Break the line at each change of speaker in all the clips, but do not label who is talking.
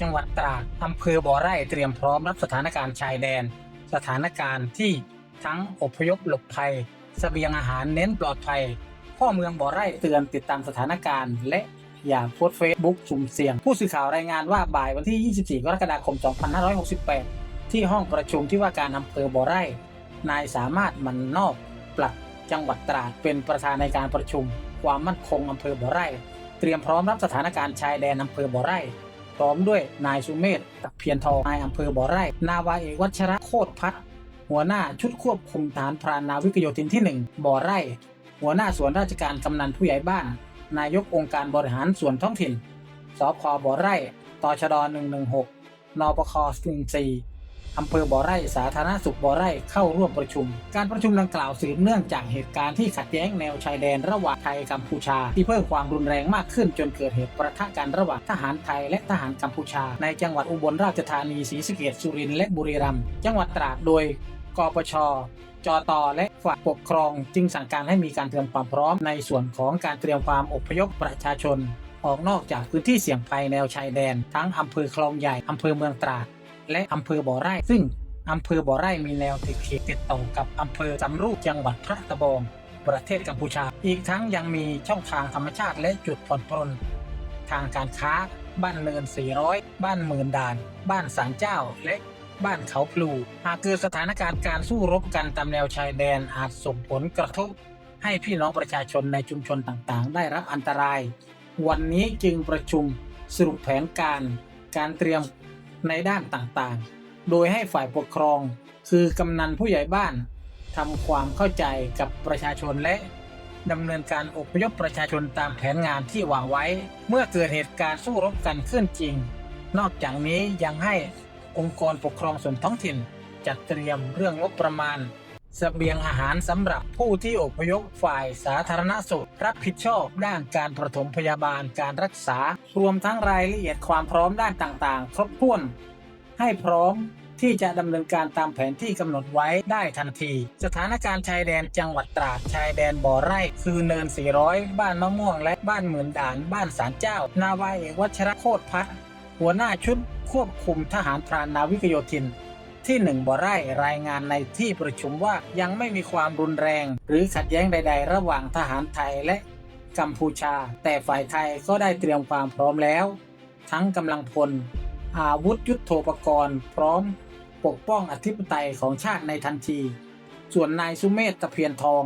จังหวัดตราดอำเภอบ่อไร่เตรียมพร้อมรับสถานการณ์ชายแดน สถานการณ์ที่ทั้งอพยพหลบภัยเสบียงอาหารเน้นปลอดภัยพ่อเมืองบ่อไร่เตือนติดตามสถานการณ์ และอย่าโพสเฟซบุ๊กสุ่มเสี่ยง ผู้สื่อข่าวรายงานว่าบ่ายวันที่ 24 กรกฎาคม 2568 ที่ห้องประชุมที่ว่าการอำเภอบ่อไร่ นายสามารถมันนอกปลัดจังหวัดตราดเป็นประธานในการประชุม ความมั่นคงอำเภอบ่อไร่ เตรียมพร้อมรับสถานการณ์ชายแดนอำเภอบ่อไร่ ร้อมด้วยนายสุเมธตะเพียรทองนายอำเภอบ่อไร่ นาวาเอกวัชระโคตรพัฒน์หัวหน้าชุดควบคุมฐานพรานนาวิกโยธินที่ 1 บ่อไร่ หัวหน้าส่วนราชการกำนันผู้ใหญ่บ้าน นายกองค์การบริหารส่วนท้องถิ่นสพบ่อไร่ตชด116นปค14 อำเภอบ่อไร่สาธารณสุขบ่อไร่เข้าร่วมประชุม การประชุมดังกล่าวสืบเนื่องจากเหตุการณ์ที่ขัดแย้งแนวชายแดนระหว่างไทยกัมพูชา ที่เพิ่มความรุนแรงมากขึ้นจนเกิดเหตุประทะกันระหว่างทหารไทยและทหารกัมพูชา ในจังหวัดอุบลราชธานีศรีสะเกษสุรินทร์และบุรีรัมย์จังหวัดตราดโดยกปชจตและฝ่ายปกครอง จึงสั่งการให้มีการเตรียมความพร้อมในส่วนของการเตรียมความอพยพประชาชน ออกนอกจากพื้นที่เสี่ยงภัยแนวชายแดน ทั้งอำเภอคลองใหญ่อำเภอเมืองตราด และอำเภอบ่อไร่ ซึ่งอำเภอบ่อไร่มีแนวติดเขตติดต่อกับอำเภอสำรูปจังหวัดพระตะบองประเทศกัมพูชา อีกทั้งยังมีช่องทางธรรมชาติและจุดผ่อนปรนทางการค้า บ้านเนิน 400 บ้านหมื่นด่าน บ้านสารเจ้าและบ้านเขาพลู หากเกิดสถานการณ์การสู้รบกันตามแนวชายแดนอาจส่งผลกระทบ ให้พี่น้องประชาชนในชุมชนต่างๆ ได้รับอันตราย วันนี้จึงประชุมสรุปแผนการ การเตรียม ในด้านต่างๆ โดยให้ฝ่ายปกครอง คือกำนันผู้ใหญ่บ้านทำความเข้าใจกับประชาชนและดำเนินการอพยพประชาชนตามแผนงานที่วางไว้ เมื่อเกิดเหตุการณ์สู้รบกันขึ้นจริง นอกจากนี้ยังให้องค์กรปกครองส่วนท้องถิ่น จัดเตรียมเรื่องงบประมาณ สเสบียงอาหารสำหรับผู้ที่อพยพฝ่ายสาธารณสุข รับผิดชอบด้านการประถมพยาบาลการรักษา รวมทั้งรายละเอียดความพร้อมด้านต่างๆ ครบถ้วน ให้พร้อมที่จะดำเนินการตามแผนที่กำหนดไว้ได้ทันที สถานการณ์ชายแดนจังหวัดตราดชายแดนบ่อไร่ คือเนิน 400 บ้านมะม่วง และบ้านหมื่นด่าน บ้านสารเจ้า นาวาเอกวัชระโคตรพัฒน์หัวหน้าชุดควบคุมทหารพรานนาวิกโยธิน ที่หนึ่งบ่อไร่รายงานในที่ประชุมว่ายังไม่มีความรุนแรง หรือขัดแย้งใด ๆ ระหว่างทหารไทยและกัมพูชา แต่ฝ่ายไทยก็ได้เตรียมความพร้อมแล้ว ทั้งกำลังพล อาวุธยุทโธปกรณ์ พร้อม ปกป้องอธิปไตยของชาติในทันที ส่วนนายสุเมธตะเพียนทอง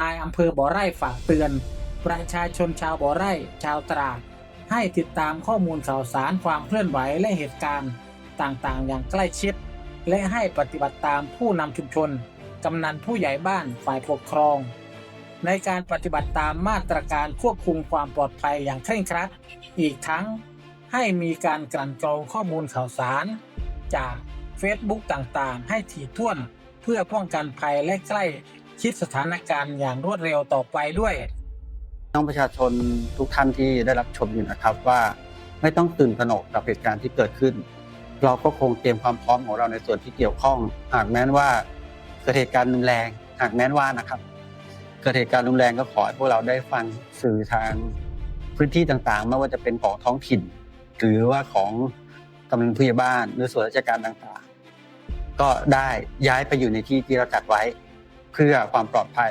นายอำเภอบ่อไร่ฝากเตือน ประชาชนชาวบ่อไร่ชาวตราดให้ติดตามข้อมูลข่าวสารความเคลื่อนไหวและเหตุการณ์ต่างๆ อย่างใกล้ชิด และให้ปฏิบัติตามผู้นำชุมชน กำนันผู้ใหญ่บ้านฝ่ายปกครอง ในการปฏิบัติตามมาตรการควบคุมความปลอดภัยอย่างเคร่งครัด อีกทั้งให้มีการกลั่นกรองข้อมูลข่าวสาร จาก Facebook ต่างๆ ให้ถี่ถ้วนเพื่อป้องกันภัยและใกล้ชิดสถานการณ์อย่างรวดเร็วต่อไปด้วย
น้องประชาชนทุกท่านที่ได้รับชมอยู่นะครับว่าไม่ต้องตื่นตระหนกกับเหตุการณ์ที่เกิดขึ้น เราก็คงเตรียมความพร้อมของเราในส่วนที่เกี่ยวข้อง หากแม้นว่าเกิดเหตุการณ์รุนแรง หากแม้นว่านะครับ เกิดเหตุการณ์รุนแรงก็ขอให้พวกเราได้ฟังสื่อทางพื้นที่ต่างๆ ไม่ว่าจะเป็นของท้องถิ่น หรือว่าของกำลังผู้ใหญ่บ้านหรือส่วนราชการต่างๆ ก็ได้ย้ายไปอยู่ในที่ที่เราจัดไว้ เพื่อความปลอดภัย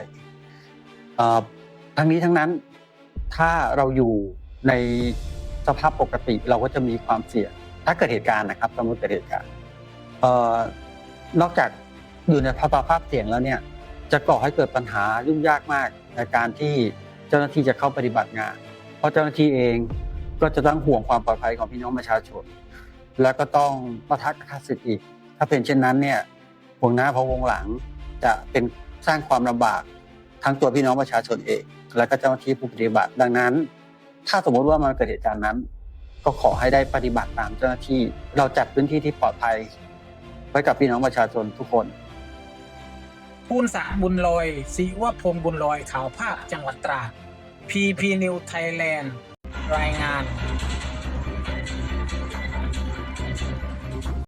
ทั้งนี้ทั้งนั้นถ้าเราอยู่ในสภาพปกติเราก็จะมีความเสี่ยง ถ้าเกิดเหตุการณ์นะครับสมมติเกิดเหตุการณ์เอ่อนอกจากอยู่ในภาวะภาพเสี่ยงแล้วเนี่ยจะก่อให้เกิดปัญหายุ่งยากมากในการที่เจ้าหน้าที่จะเข้าปฏิบัติงาน เพราะเจ้าหน้าที่เองก็จะต้องห่วงความปลอดภัยของพี่น้องประชาชน แล้วก็ต้องประทักข้าศึกอีก ถ้าเป็นเช่นนั้นเนี่ยห่วงหน้าพะวงหลังจะเป็นสร้างความลำบากทั้งตัวพี่น้องประชาชนเอง และก็เจ้าหน้าที่ผู้ปฏิบัติ ดังนั้น ถ้าสมมติว่ามันเกิดเหตุการณ์นั้น ก็ขอให้ได้ปฏิบัติตามเจ้าหน้าที่ เราจัดพื้นที่ที่ปลอดภัย ไว้กับพี่น้องประชาชนทุกคน
พูนสาบุญลอยศิวพงษ์บุญลอยข่าวภาคจังหวัดตราด PP New Thailand รายงาน